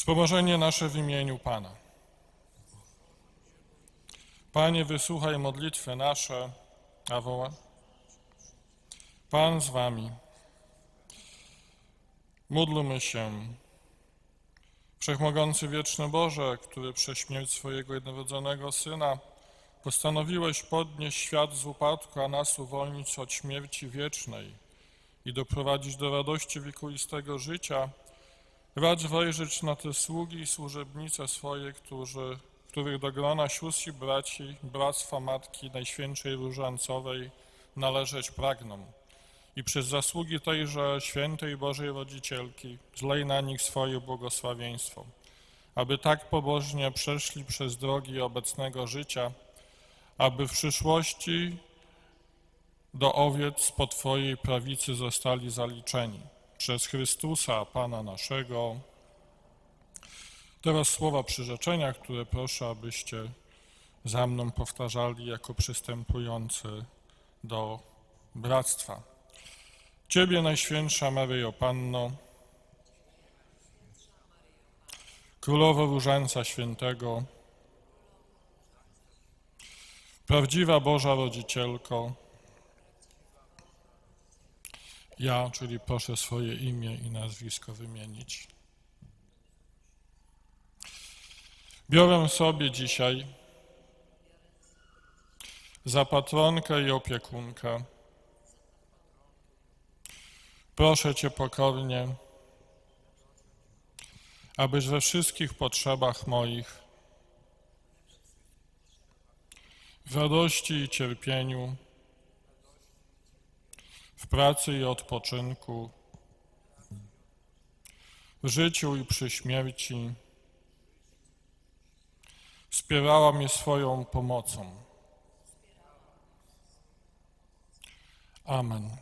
Wspomożenie nasze w imieniu Pana. Panie, wysłuchaj modlitwy nasze, a woła. Pan z wami. Módlmy się. Wszechmogący wieczny Boże, który przez śmierć swojego jednorodzonego Syna postanowiłeś podnieść świat z upadku, a nas uwolnić od śmierci wiecznej i doprowadzić do radości wiekuistego życia, racz wejrzeć na te sługi i służebnice swoje, którzy, których do grona sióstr i braci, Bractwa Matki Najświętszej Różańcowej należeć pragną. I przez zasługi tejże świętej Bożej Rodzicielki zlej na nich swoje błogosławieństwo, aby tak pobożnie przeszli przez drogi obecnego życia, aby w przyszłości do owiec po Twojej prawicy zostali zaliczeni. Przez Chrystusa, Pana naszego. Teraz słowa przyrzeczenia, które proszę, abyście za mną powtarzali jako przystępujący do bractwa. Ciebie, Najświętsza Maryjo Panno, Królowo Różańca Świętego, Prawdziwa Boża Rodzicielko, ja, czyli proszę swoje imię i nazwisko wymienić. Biorę sobie dzisiaj za patronkę i opiekunkę. Proszę Cię pokornie, abyś we wszystkich potrzebach moich, w radości i cierpieniu, w pracy i odpoczynku, w życiu i przy śmierci wspierała mnie swoją pomocą. Amen.